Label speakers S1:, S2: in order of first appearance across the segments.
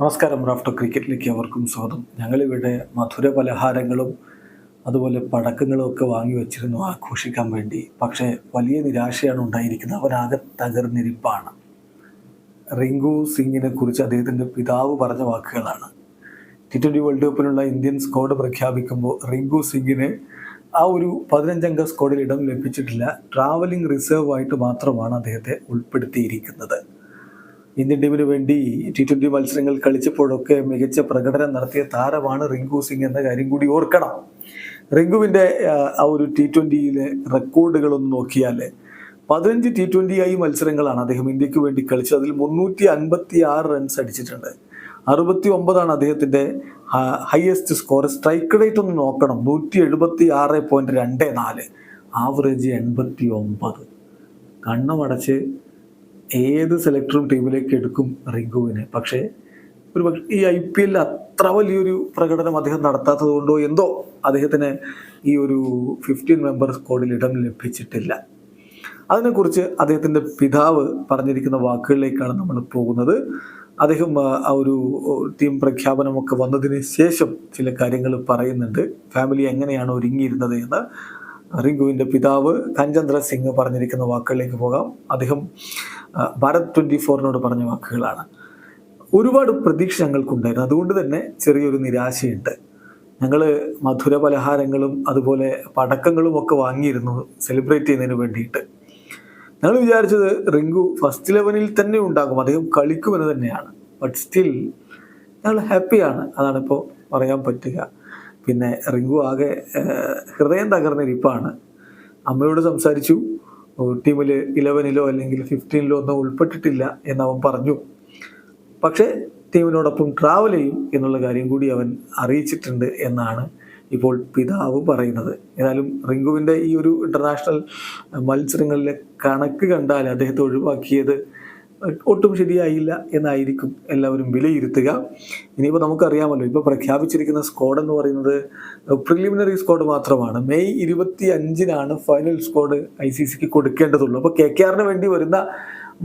S1: നമസ്കാരം റാഫ്റ്റർ ക്രിക്കറ്റിലേക്ക് അവർക്കും സ്വാഗതം. ഞങ്ങളിവിടെ മധുര പലഹാരങ്ങളും അതുപോലെ പടക്കങ്ങളും ഒക്കെ വാങ്ങി വെച്ചിരുന്നു ആഘോഷിക്കാൻ വേണ്ടി. പക്ഷേ വലിയ നിരാശയാണ് ഉണ്ടായിരിക്കുന്നത്. അവനാകെ തകർന്നിരിപ്പാണ്. റിങ്കു സിംഗിനെ കുറിച്ച് അദ്ദേഹത്തിന്റെ പിതാവ് പറഞ്ഞ വാക്കുകളാണ്. ടി ട്വന്റി വേൾഡ് കപ്പിനുള്ള ഇന്ത്യൻ സ്ക്വാഡ് പ്രഖ്യാപിക്കുമ്പോൾ റിങ്കു സിംഗിന് ആ ഒരു പതിനഞ്ചംഗ സ്ക്വാഡിൽ ഇടം ലഭിച്ചിട്ടില്ല. ട്രാവലിംഗ് റിസർവ് ആയിട്ട് മാത്രമാണ് അദ്ദേഹത്തെ ഉൾപ്പെടുത്തിയിരിക്കുന്നത്. ഇന്ത്യൻ ടീമിന് വേണ്ടി ടി ട്വന്റി മത്സരങ്ങൾ കളിച്ചപ്പോഴൊക്കെ മികച്ച പ്രകടനം നടത്തിയ താരമാണ് റിങ്കു സിംഗ് എന്ന കാര്യം കൂടി ഓർക്കണം. റിങ്കുവിന്റെ ആ ഒരു ടി ട്വന്റിയിലെ റെക്കോർഡുകളൊന്ന് നോക്കിയാൽ പതിനഞ്ച് ടി ട്വന്റി ഐ മത്സരങ്ങളാണ് അദ്ദേഹം ഇന്ത്യയ്ക്ക് വേണ്ടി കളിച്ചത്. അതിൽ മുന്നൂറ്റി അൻപത്തി ആറ് റൺസ് അടിച്ചിട്ടുണ്ട്. അറുപത്തി ഒമ്പതാണ് അദ്ദേഹത്തിന്റെ ഹയസ്റ്റ് സ്കോർ സ്ട്രൈക്ക് റേറ്റ് ഒന്ന് നോക്കണം. നൂറ്റി എഴുപത്തി ആറ് പോയിന്റ് രണ്ട് നാല്. ആവറേജ് എൺപത്തി ഒമ്പത് കണ്ണമടച്ച് ഏത് സെലക്ടറും ടീമിലേക്ക് എടുക്കും റിങ്കുവിനെ. പക്ഷേ ഒരു പക്ഷേ ഈ ഐ പി എല്ലിൽ അത്ര വലിയൊരു പ്രകടനം അദ്ദേഹം നടത്താത്തത് കൊണ്ടോ എന്തോ അദ്ദേഹത്തിന് ഈ ഒരു ഫിഫ്റ്റീൻ മെമ്പർ സ്ക്വാഡിൽ ഇടം ലഭിച്ചിട്ടില്ല. അതിനെക്കുറിച്ച് അദ്ദേഹത്തിന്റെ പിതാവ് പറഞ്ഞിരിക്കുന്ന വാക്കുകളിലേക്കാണ് നമ്മൾ പോകുന്നത്. അദ്ദേഹം ആ, ഒരു ടീം പ്രഖ്യാപനമൊക്കെ വന്നതിന് ശേഷം ചില കാര്യങ്ങൾ പറയുന്നുണ്ട്. ഫാമിലി എങ്ങനെയാണ് ഒരുങ്ങിയിരുന്നത് എന്ന് റിങ്കുവിന്റെ പിതാവ് കഞ്ചന്ദ്ര സിംഗ് പറഞ്ഞിരിക്കുന്ന വാക്കുകളിലേക്ക് പോകാം. അദ്ദേഹം ഭാരത് ട്വന്റി ഫോറിനോട് പറഞ്ഞ വാക്കുകളാണ്. ഒരുപാട് പ്രതീക്ഷ ഞങ്ങൾക്കുണ്ടായിരുന്നു അതുകൊണ്ട് തന്നെ ചെറിയൊരു നിരാശയുണ്ട്. ഞങ്ങൾ മധുര പലഹാരങ്ങളും അതുപോലെ പടക്കങ്ങളും ഒക്കെ വാങ്ങിയിരുന്നു സെലിബ്രേറ്റ് ചെയ്യുന്നതിന് വേണ്ടിയിട്ട്. ഞങ്ങൾ വിചാരിച്ചത് റിങ്കു ഫസ്റ്റ് ലെവനിൽ തന്നെ ഉണ്ടാകും അദ്ദേഹം കളിക്കുമെന്ന് തന്നെയാണ്. ബട്ട് സ്റ്റിൽ ഞങ്ങൾ ഹാപ്പിയാണ് അതാണിപ്പോൾ പറയാൻ പറ്റുക. പിന്നെ റിങ്കു ആകെ ഹൃദയം തകർന്നിരിപ്പാണ് അമ്മയോട് സംസാരിച്ചു. ടീമിൽ ഇലവനിലോ അല്ലെങ്കിൽ ഫിഫ്റ്റീനിലോ ഒന്നും ഉൾപ്പെട്ടിട്ടില്ല എന്ന് അവൻ പറഞ്ഞു. പക്ഷേ ടീമിനോടൊപ്പം ട്രാവൽ ചെയ്യും എന്നുള്ള കാര്യം കൂടി അവൻ അറിയിച്ചിട്ടുണ്ട് എന്നാണ് ഇപ്പോൾ പിതാവ് പറയുന്നത്. ഏതായാലും റിങ്കുവിന്റെ ഈ ഒരു ഇന്റർനാഷണൽ മത്സരങ്ങളിലെ കണക്ക് കണ്ടാൽ അദ്ദേഹത്തെ ഒഴിവാക്കിയത് ഒട്ടും ശരിയായില്ല എന്നായിരിക്കും എല്ലാവരും വിലയിരുത്തുക. ഇനിയിപ്പോൾ നമുക്കറിയാമല്ലോ ഇപ്പോൾ പ്രഖ്യാപിച്ചിരിക്കുന്ന സ്ക്വാഡ് എന്ന് പറയുന്നത് പ്രിലിമിനറി സ്ക്വാഡ് മാത്രമാണ്. മെയ് ഇരുപത്തി അഞ്ചിനാണ് ഫൈനൽ സ്ക്വാഡ് ഐ സി സിക്ക് കൊടുക്കേണ്ടതുള്ളൂ. അപ്പോൾ കെ കെ ആറിന് വേണ്ടി വരുന്ന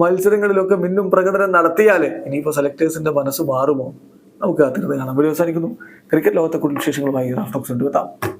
S1: മത്സരങ്ങളിലൊക്കെ മിന്നും പ്രകടനം നടത്തിയാൽ ഇനിയിപ്പോൾ സെലക്ടേഴ്സിന്റെ മനസ്സ് മാറുമോ? നമുക്ക് കാത്തിരുന്ന് കാണാം. വീഡിയോ അവസാനിക്കുന്നു. ക്രിക്കറ്റ് ലോകത്തെ കൂടുതൽ വിശേഷങ്ങളുമായി റാഫ്റ്റോക്സ് കൊണ്ടുവെത്താം.